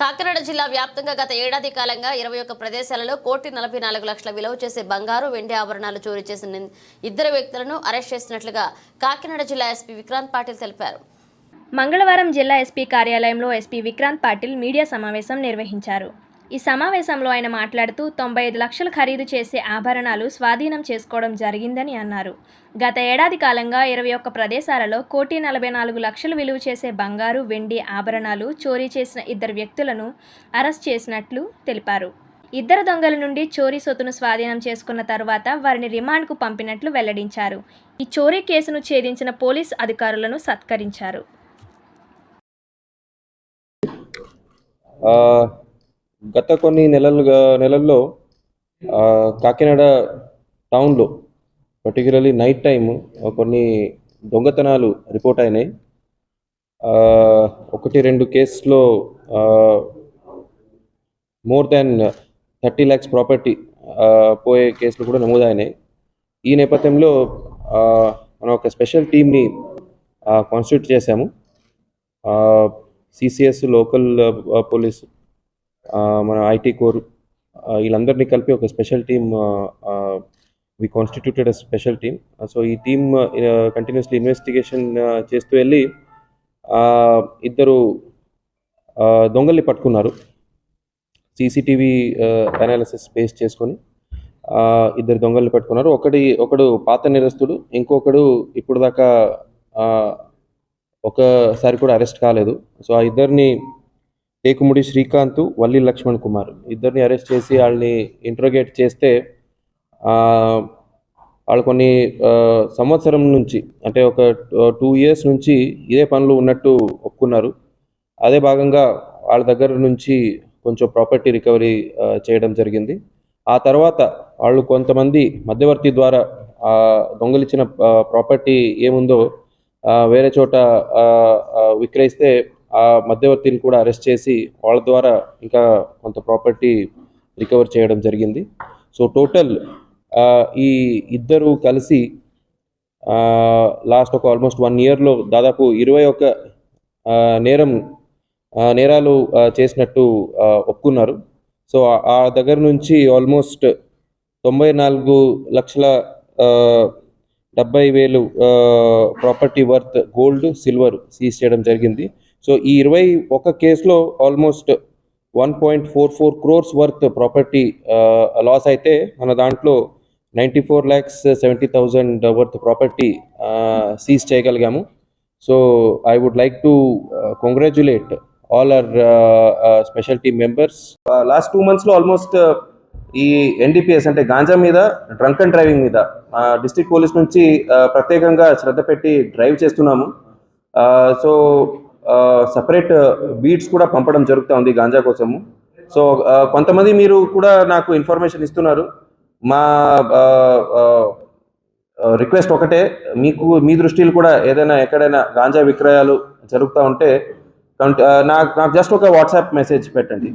కాకినాడ జిల్లా వ్యాప్తంగా గత ఏడాది కాలంగా ఇరవై ఒక్క ప్రదేశాలలో కోటి నలభై నాలుగు లక్షల విలువ చేసే బంగారు వెండి ఆభరణాలు చోరీ చేసిన ఇద్దరు వ్యక్తులను అరెస్ట్ చేసినట్లుగా కాకినాడ జిల్లా ఎస్పీ విక్రాంత్ పాటిల్ తెలిపారు. మంగళవారం జిల్లా ఎస్పీ కార్యాలయంలో ఎస్పీ విక్రాంత్ పాటిల్ మీడియా సమావేశం నిర్వహించారు. ఈ సమావేశంలో ఆయన మాట్లాడుతూ తొంభై ఐదు లక్షలు ఖరీదు చేసే ఆభరణాలు స్వాధీనం చేసుకోవడం జరిగిందని అన్నారు. గత ఏడాది కాలంగా ఇరవై ఒక్క ప్రదేశాలలో కోటి నలభై నాలుగు లక్షలు విలువ చేసే బంగారు వెండి ఆభరణాలు చోరీ చేసిన ఇద్దరు వ్యక్తులను అరెస్ట్ చేసినట్లు తెలిపారు. ఇద్దరు దొంగల నుండి చోరీ సొత్తును స్వాధీనం చేసుకున్న తర్వాత వారిని రిమాండ్కు పంపినట్లు వెల్లడించారు. ఈ చోరీ కేసును ఛేదించిన పోలీస్ అధికారులను సత్కరించారు. గత కొన్ని నెలలుగా నెలల్లో కాకినాడ టౌన్లో పర్టికులర్లీ నైట్ టైము కొన్ని దొంగతనాలు రిపోర్ట్ అయినాయి. ఒకటి రెండు కేసులో more than thirty lakhs property పోయే కేసులు కూడా నమోదైనాయి. ఈ నేపథ్యంలో మనం ఒక స్పెషల్ టీమ్ని కాన్స్టిట్యూట్ చేశాము. సిసిఎస్ లోకల్ పోలీస్ మన ఐటీ కోర్ వీళ్ళందరినీ కలిపి ఒక special team we constituted a special team. So ఈ టీమ్ కంటిన్యూస్లీ ఇన్వెస్టిగేషన్ చేస్తూ వెళ్ళి ఇద్దరు దొంగల్ని పట్టుకున్నారు. సీసీటీవీ అనాలిసిస్ బేస్ చేసుకొని ఇద్దరు దొంగల్ని పట్టుకున్నారు. ఒకటి ఒకడు పాత నిరస్తుడు ఇంకొకడు ఇప్పుడు దాకా ఒకసారి కూడా అరెస్ట్ కాలేదు. సో ఆ ఇద్దరిని టేకుముడి శ్రీకాంత్ వల్లి లక్ష్మణ్ కుమార్. ఇద్దరిని అరెస్ట్ చేసి వాళ్ళని ఇంట్రోగేట్ చేస్తే వాళ్ళు కొన్ని సంవత్సరం నుంచి అంటే ఒక టూ ఇయర్స్ నుంచి ఇదే పనులు ఉన్నట్టు ఒప్పుకున్నారు. అదే భాగంగా వాళ్ళ దగ్గర నుంచి కొంచెం ప్రాపర్టీ రికవరీ చేయడం జరిగింది. ఆ తర్వాత వాళ్ళు కొంతమంది మధ్యవర్తి ద్వారా దొంగలిచ్చిన ప్రాపర్టీ ఏముందో వేరే చోట విక్రయిస్తే ఆ మధ్యవర్తిని కూడా అరెస్ట్ చేసి వాళ్ళ ద్వారా ఇంకా కొంత ప్రాపర్టీ రికవర్ చేయడం జరిగింది. సో టోటల్ ఈ ఇద్దరు కలిసి లాస్ట్ ఒక ఆల్మోస్ట్ వన్ ఇయర్లో దాదాపు ఇరవై ఒక నేరం నేరాలు చేసినట్టు ఒప్పుకున్నారు. సో ఆ- దగ్గర నుంచి ఆల్మోస్ట్ తొంభై నాలుగు లక్షల డెబ్బై వేలు property worth gold silver seize చేయడం జరిగింది. సో ఈ ఇరవై ఒక కేసులో almost one point four four crores worth property loss అయితే మన దాంట్లో ninety four lakhs seventy thousand worth property seize చేయగలిగాము. So I would like to congratulate all our special team members last two మంత్స్లో almost ఈ NDPS అంటే గాంజా మీద drunk and driving మీద district police నుంచి uh, ప్రత్యేకంగా శ్రద్ధ పెట్టి డ్రైవ్ చేస్తున్నాము. Uh, so separate beats uh, కూడా పంపడం జరుగుతూ ఉంది గాంజా కోసము. సో కొంతమంది మీరు కూడా నాకు ఇన్ఫర్మేషన్ ఇస్తున్నారు. మా రిక్వెస్ట్ ఒకటే మీకు మీ దృష్టిలో కూడా ఏదైనా ఎక్కడైనా గాంజా విక్రయాలు జరుగుతూ ఉంటే నాకు నాకు జస్ట్ ఒక వాట్సాప్ మెసేజ్ పెట్టండి.